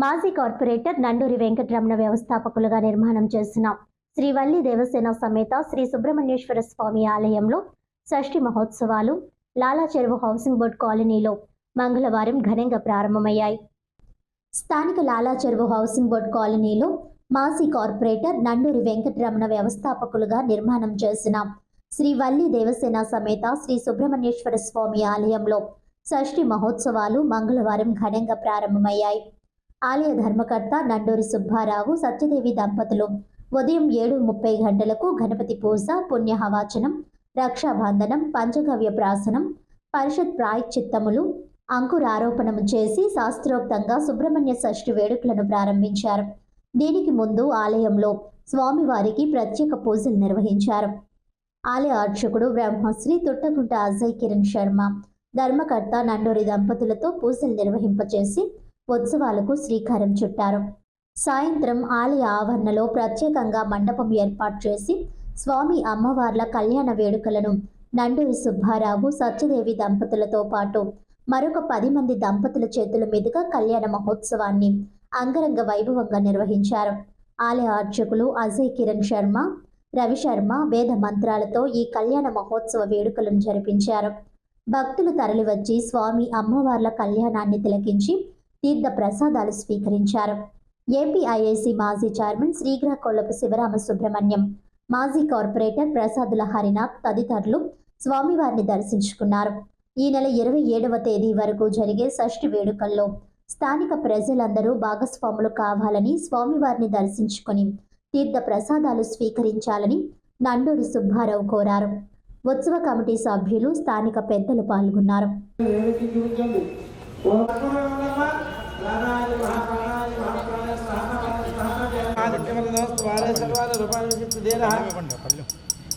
మాజీ కార్పొరేటర్ నండూరి వెంకటరమణ వ్యవస్థాపకులుగా నిర్మాణం చేసిన శ్రీవల్లి దేవసేన సమేత శ్రీ సుబ్రహ్మణ్యేశ్వర స్వామి ఆలయంలో షష్ఠి మహోత్సవాలు లాలా చెరువు హౌసింగ్ బోర్డ్ కాలనీలో మంగళవారం ఘనంగా ప్రారంభమయ్యాయి. స్థానిక లాలా చెరువు హౌసింగ్ బోర్డ్ కాలనీలో మాజీ కార్పొరేటర్ నండూరి వెంకటరమణ వ్యవస్థాపకులుగా నిర్మాణం చేసిన శ్రీ వల్లి దేవసేన సమేత శ్రీ సుబ్రహ్మణ్యేశ్వర స్వామి ఆలయంలో షష్ఠి మహోత్సవాలు మంగళవారం ఘనంగా ప్రారంభమయ్యాయి. ఆలయ ధర్మకర్త నండూరి సుబ్బారావు సత్యదేవి దంపతులు. ఉదయం ఏడు ముప్పై గంటలకు గణపతి పూజ పుణ్యహవాచనం రక్షాబంధనం పంచగవ్య ప్రాసనం పరిషత్ ప్రాయశ్చిత్తములు అంకురారోపణము చేసి శాస్త్రోక్తంగా సుబ్రహ్మణ్య షష్ఠి వేడుకలను ప్రారంభించారు. దీనికి ముందు ఆలయంలో స్వామివారికి ప్రత్యేక పూజలు నిర్వహించారు. ఆలయ అర్చకుడు బ్రహ్మశ్రీ తుట్టగుంట అజయ్ కిరణ్ శర్మ ధర్మకర్త నండూరి దంపతులతో పూజలు నిర్వహింపచేసి ఉత్సవాలకు శ్రీకారం చుట్టారు. సాయంత్రం ఆలయ ఆవరణలో ప్రత్యేకంగా మండపం ఏర్పాటు చేసి స్వామి అమ్మవార్ల కళ్యాణ వేడుకలను నండూరి సుబ్బారావు సత్యదేవి దంపతులతో పాటు మరొక పది మంది దంపతుల చేతుల మీదుగా కళ్యాణ మహోత్సవాన్ని అంగరంగ వైభవంగా నిర్వహించారు. ఆలయ అర్చకులు అజయ్ కిరణ్ శర్మ రవిశర్మ వేద మంత్రాలతో ఈ కళ్యాణ మహోత్సవ వేడుకలను జరిపించారు. భక్తులు తరలివచ్చి స్వామి అమ్మవార్ల కళ్యాణాన్ని తిలకించి తీర్థ ప్రసాదాలు స్వీకరించారు. ఏపీఐఐసి మాజీ చైర్మన్ శ్రీగ్రహకొల్లపు శివరామ సుబ్రహ్మణ్యం మాజీ కార్పొరేటర్ ప్రసాదుల హరినాథ్ తదితరులు స్వామివారిని దర్శించుకున్నారు. ఈ నెల ఇరవై ఏడవ తేదీ వరకు జరిగే షష్ఠి వేడుకల్లో స్థానిక ప్రజలందరూ భాగస్వాములు కావాలని స్వామివారిని దర్శించుకుని తీర్థ ప్రసాదాలు స్వీకరించాలని నండూరి సుబ్బారావు కోరారు. ఉత్సవ కమిటీ సభ్యులు స్థానిక పెద్దలు పాల్గొన్నారు.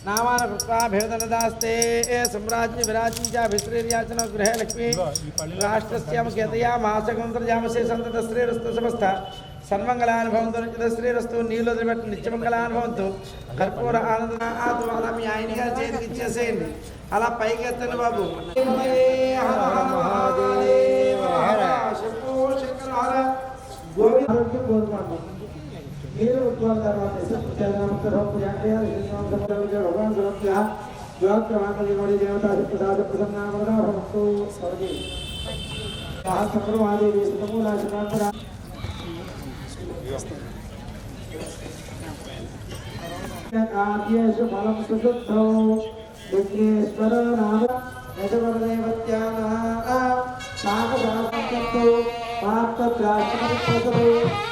నామాన కృత్వా భేదనదాస్తే సమ్రాజ్య విరాజ్యం చ భిశ్రీర్యాచన లక్ష్మీ రాష్ట్రస్యామ కేతయా మాసగంతర్యామసే సంతత శ్రీరస్తు సమస్త సన్మంగళానుభవంతు నిత్య శ్రీరస్తు నీళ్ళు నిత్యమంగళానుభవంతు కర్పూర ఆనంద ఆత్మ మీ ఆయన గారి చేతికి ఇచ్చేసేయండి అలా పైకి ఎత్తండి బాబు. శంభో శంకర హర మీరు ఉద్యోగ తర్వాత భగవాన్ సురభ్య యోగక్రమాకలి మోడి దేవతా ప్రసాద ప్రసన్నామరస్తు స్వర్గే. సహస్రమాది విష్ణుమూల శివాంతర ఆద్యేషు ఫలం సుశుద్ధౌ. విఘ్నేశ్వర నామ. యశవరదేవత్యానః సాగరాసంతో పాత్రప్రాశ్రమపదవే అది కాదు ఆ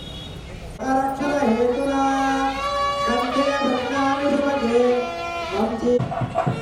వంశీ నామరే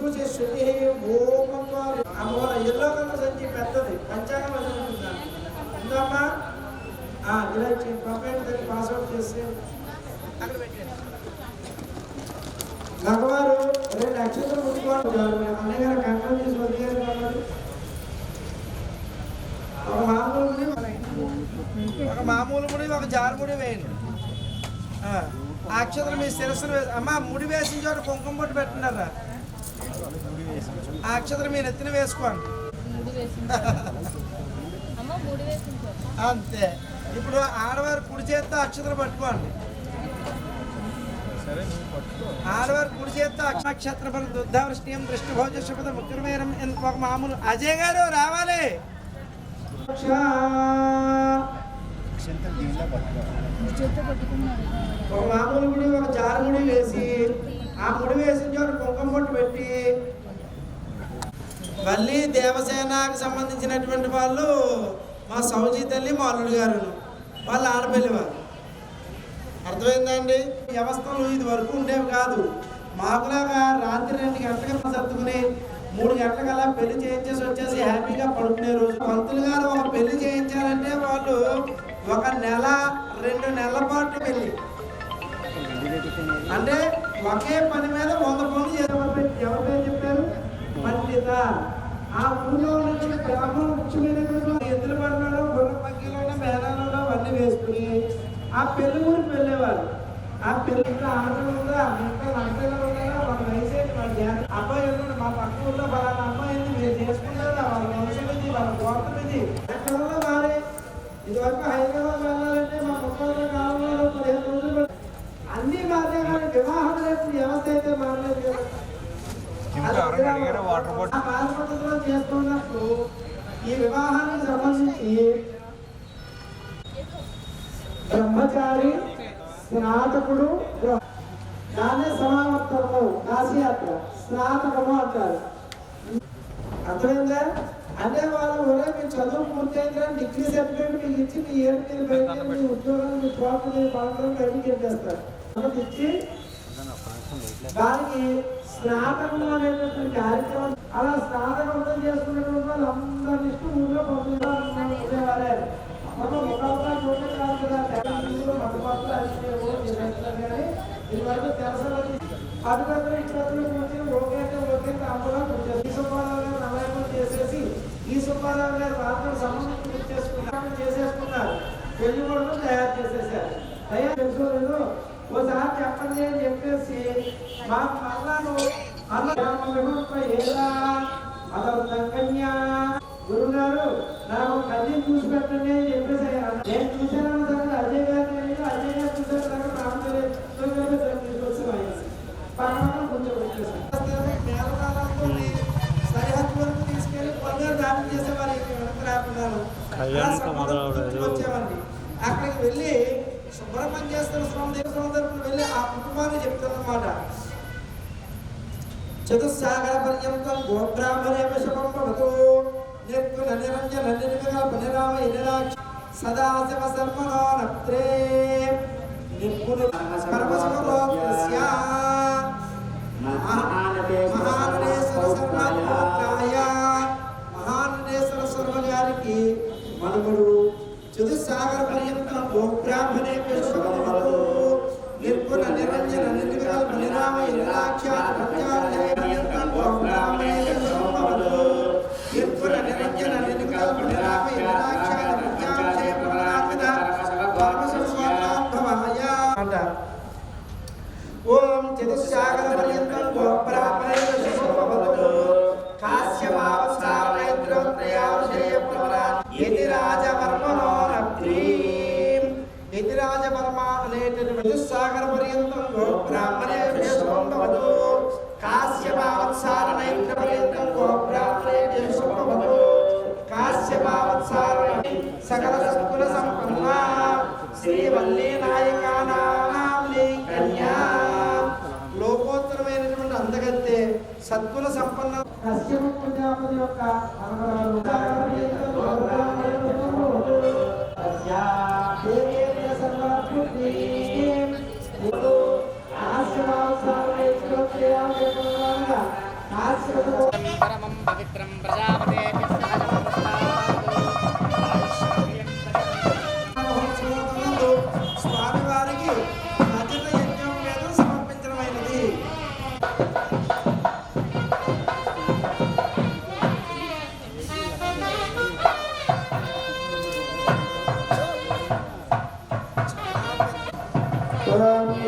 శుచి శుచి ఓం అమ్మవారు ఎల్లో కలర్ సంచి పెద్దది పంచాంగం అది ఉందమ్మా ఇలా ఇచ్చి పంపేయండి దాన్ని పాస్అవుట్ చేసి మగవారు రెండు నక్షత్రం ముట్టుకోవాలి అన్నయ్య గారు కంకణం చేసి వదిలేరు కాబట్టి ఒక మామూలు ముడి ఒక మామూలు ముడి ఒక జారు ముడి వేయండి అక్షతలు మీ శిరస్సులు వేసి అమ్మ ముడి వేసిన చోట కుంకుమ పొట్టు పెట్టినారా? ఆ అక్షతలు మీ నెత్తిన వేసుకోండి అంతే. ఇప్పుడు ఆడవారు కుడి చేత్తో అక్షతలు పట్టుకోండి. ఆడవారు కుడి చేత్తో నక్షత్ర ఫల దుర్ధావృష్టియం దృష్టి భోజ శుభద ముఖ్యమేరం ఒక మామూలు అజయ్ గారు రావాలి. ఒక మామూలు ముడి ఒక జారు ముడి వేసి ఆ ముడి వేసిన చోట కుంకుమ బొట్టు పెట్టి మళ్ళీ దేవసేనకు సంబంధించినటువంటి వాళ్ళు మా సౌజీ తల్లి మా అల్లుడు గారు వాళ్ళ ఆడపిల్లి వారు అర్థమైందండి? వ్యవస్థలు ఇది వరకు ఉండేవి కాదు. మాకులాగా రాత్రి రెండు గంటలకు సర్దుకుని మూడు గంటలకల్లా పెళ్ళి చేయించేసి వచ్చేసి హ్యాపీగా పడుకునే రోజు. పంతులు గారు ఒక పెళ్ళి చేయించాలంటే వాళ్ళు ఒక నెల రెండు నెలల పాటు పెళ్ళి అంటే ఒకే పని మీద వంద పనులు చేయాలి ఎవరికైనా చెప్పారు? పండిత ఆ ఊళ్ళో నుంచి గ్రామం ముఖ్యమైనటువంటి ఎద్దుల పడినాడు గుర్ర పక్కీలోనే మేళాలలో అవన్నీ వేసుకుని ఆ పెళ్ళి ఊరికి వెళ్ళేవారు. ఆ పెళ్ళి ఇంకా ఆటలు ఉందా ఇంకా లంకలు ఉన్నారా వాళ్ళ వయసు ఏంటి? వాళ్ళ జాతి? అబ్బాయి ఉన్నాడు మా పక్క ఊళ్ళో ఫలానా అమ్మాయి ఏంది మీరు చేసుకుంటారా? వాళ్ళ వంశం ఇది వాళ్ళ గోత్రం ఇది ఎక్కడో మారే. ఇదివరకు హైదరాబాద్ వెళ్ళాలంటే మా ముప్పై కాలంలో పదిహేను రోజులు అన్నీ మారే కానీ వివాహం రేపు వ్యవస్థ అయితే మారలేదు కదా ఆ పాత పద్ధతిలో చేస్తున్నప్పుడు ఈ వివాహానికి సంబంధించి బ్రహ్మచారి స్నాతకుడు దాన్నే సమావర్తనము కాశీయాత్ర. స్నాతకము అంటారు. అర్థమైందా? అదే వాళ్ళు ఒరే మీ చదువు పూర్తయిందా డిగ్రీ సర్టిఫికేట్ మీకు ఇచ్చి మీ ఏడు మీద బయట మీ ఉద్యోగాలు మీ ప్రాపర్టీ బాగా బయటికి చేస్తారు కాబట్టి ఇచ్చి దానికి స్నాతకంలో అనేటటువంటి కార్యక్రమం అలా స్నాతకం చేసుకునేటువంటి వాళ్ళు అందరి లిస్టు ఊళ్ళో పంపించారే అప్పుడు ముఖాలుగా చూడడం కాదు కదా తెలంగాణలో మధ్యపత్ర కానీ ఇది వరకు తెలసలు అటుపత్ర కూర్చొని ఓకే అంటే ఓకే అమ్మగా కూర్చొని ఈ సుబ్బారావు గారు నలభై చేసేసి ఈ సుబ్బారావు గారు రాత్రి సంబంధం చేసుకున్నారు చేసేసుకున్నారు పెళ్ళి కూడా తయారు చేసేసారు తయారు తెలుసుకోలేదు ఓసారి చెప్పండి అని చెప్పేసి మా మళ్ళాను మళ్ళా గురుగారు నాకు కన్య చూసి పెట్టండి అని చెప్పేసి నేను చూశాను అజయ్ గారిని అజయ్ గారు చూశారు సుబ్రహ్మణ్యేశ్వర స్వామి దగ్గర స్వామి దగ్గరకు వెళ్ళి ఆ కుటుంబాన్ని చెప్తారన్నమాట. చతుస్సాగర పర్యంతం గోబ్రాహ్మణే శుభం భవతు నిర్గుణ నిరంజన నిర్వికల్ప నిరామ ఇరాక్ష సదాశివ సర్వలో నప్త్రే నిర్గుణ పరమశివలోకస్య. మహానరేశ్వర సర్వాత్మకాయ మహానరేశ్వర సర్వ గారికి మనముడు చతుస్సాగర పర్యంతం గోబ్రాహ్మణే విశ్వమతు నిర్గుణ నిరంజన నిర్వికల్ప నిరామయ నిరాఖ్యాత ప్రత్యాలయ గోబ్రాహ్మణే సాగర పర్యంతం గో బ్రాహ్మణే విశ్వంభవతు కాశ్యమావత్సారణైత్ర పర్యంతం గో బ్రాహ్మణే విశ్వంభవతు సకల సత్కుల సంపన్న. శ్రీవల్లీ నాయకానాలి కన్యా. లోకోత్తరమైనటువంటి అందగత్తే సద్గుణ సంపన్న. కశ్యప ప్రజాపతి యొక్క పరమం పవిత్రం ప్రజా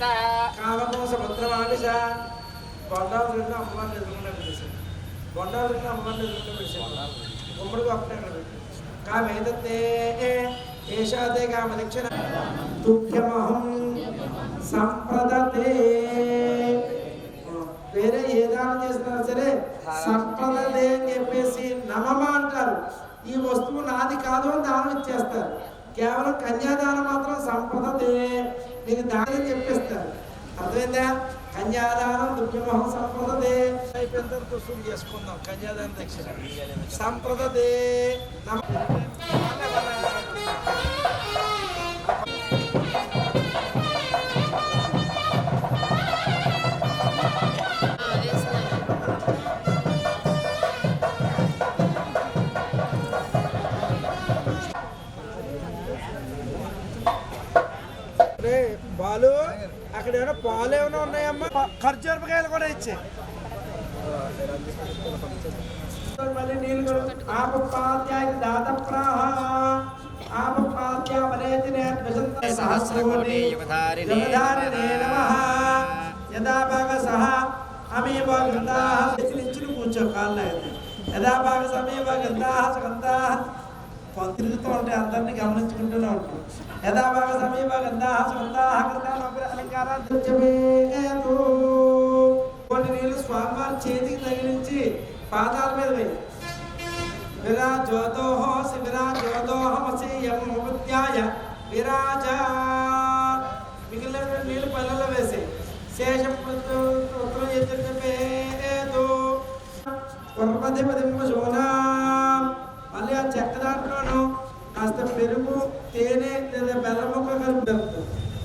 ప్రతిగ్రహీత కామకోస భద్రమానిష బొండాలు రెండు అమ్మవారిని ఎదురుకుండా పెట్టేశారు. బొండాలు రెండు అమ్మవారిని ఎదురుకుండా పెట్టేశారు. గుమ్మడికి అప్పుడే అక్కడ పెట్టారు కామేదత్తే ఏషాదే కామ దక్షిణ తుభ్యమహం సంప్రదతే. వేరే ఏ దానం చేసినా సరే సంప్రదతే అని చెప్పేసి నమమ అంటారు. ఈ వస్తువు నాది కాదు అని దానం ఇచ్చేస్తారు. కేవలం కన్యాదానం మాత్రం సంప్రదతే. నీకు దాని చెప్పేస్తారు అర్థమైందా? కన్యాదానం తర్వాత వసూలు చేసుకుందాం. కన్యాదానం దక్షిణ. సంప్రదతే. ఏమైనా పాలు ఏమైనా ఉన్నాయమ్మా? ఖర్జూరపకాయలు కూడా ఇచ్చే. మళ్ళీ నీళ్ళు కూడా- ఆపపాత్యాయ దాత ప్రాహ ఆపపాత్య వనేతి నేత్వసంత సహస్రకోటి యుగధారిణే యుగధారిణే నమః. యదా భాగ సహ అమీవ గంధాః నిచ్చిన కూర్చో కాళ్ళ యదా భాగ సమీవ గంధాః తిరుగుతూ ఉంటే అందరినీ గమనించుకుంటూనే ఉంటాం. యదా సమీప గంధాః సుగంధాః అలంకారాలు కొన్ని నీళ్ళు స్వామివారి చేతికి తగిలించి పాదాల మీద వేయి. విరాజోదోహ విరాజోదోహమసీయం ఉపత్యాయ విరాజ. మిగిలిన నీళ్ళు పల్లెల్లో వేసి శేషం ఉత్తరం ఎదురు పదింపు శోనా మళ్ళీ ఆ చెక్క దాంట్లోనూ కాస్త పెరుగు తేనె లేదా బెల్లం ముక్క కలిపి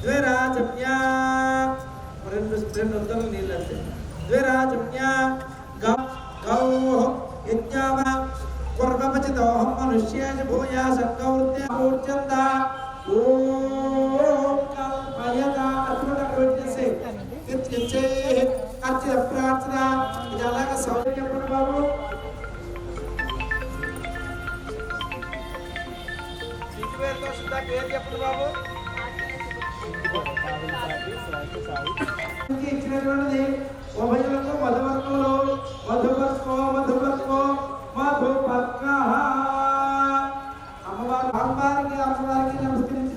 ద్వేరా చమ్యా రెండు రెండు వందల నీళ్ళు అంతే. ద్విరాజమ్యా గౌ గౌ యజ్ఞామ కుర్వపచి దోహం మనుష్యాజ భూయా సంగౌర్తి కూర్చంద ఓం కల్పయత. అర్జున పెట్టేసి ఇచ్చే అర్చన ప్రార్థన. ఇది అలాగా సౌకర్యం బాబు పేరుతో శుద్ధ పేరు చెప్పండి బాబు. ఇచ్చినటువంటిది ఉభయులకు మధువర్గంలో మధువర్కో మధువర్కో మధువర్క అమ్మవారికి అమ్మవారికి నమస్కరించి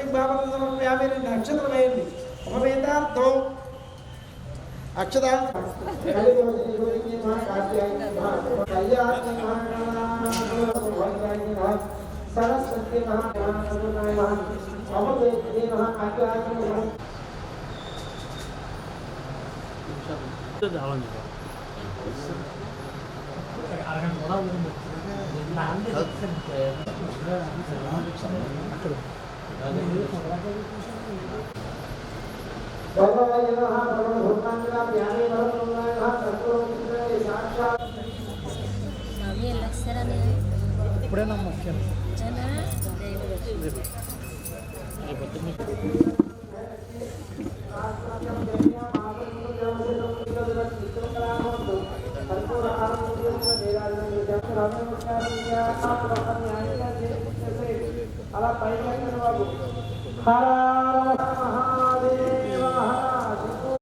వస్త్రైభావం సమర్పయామి రెండు నక్షత్రం వేయండి ఉపవేదార్థం అక్షదాంత సరస్వతి ఇప్పుడేనా ముఖ్యం? జన అలా పైకి బాబు హర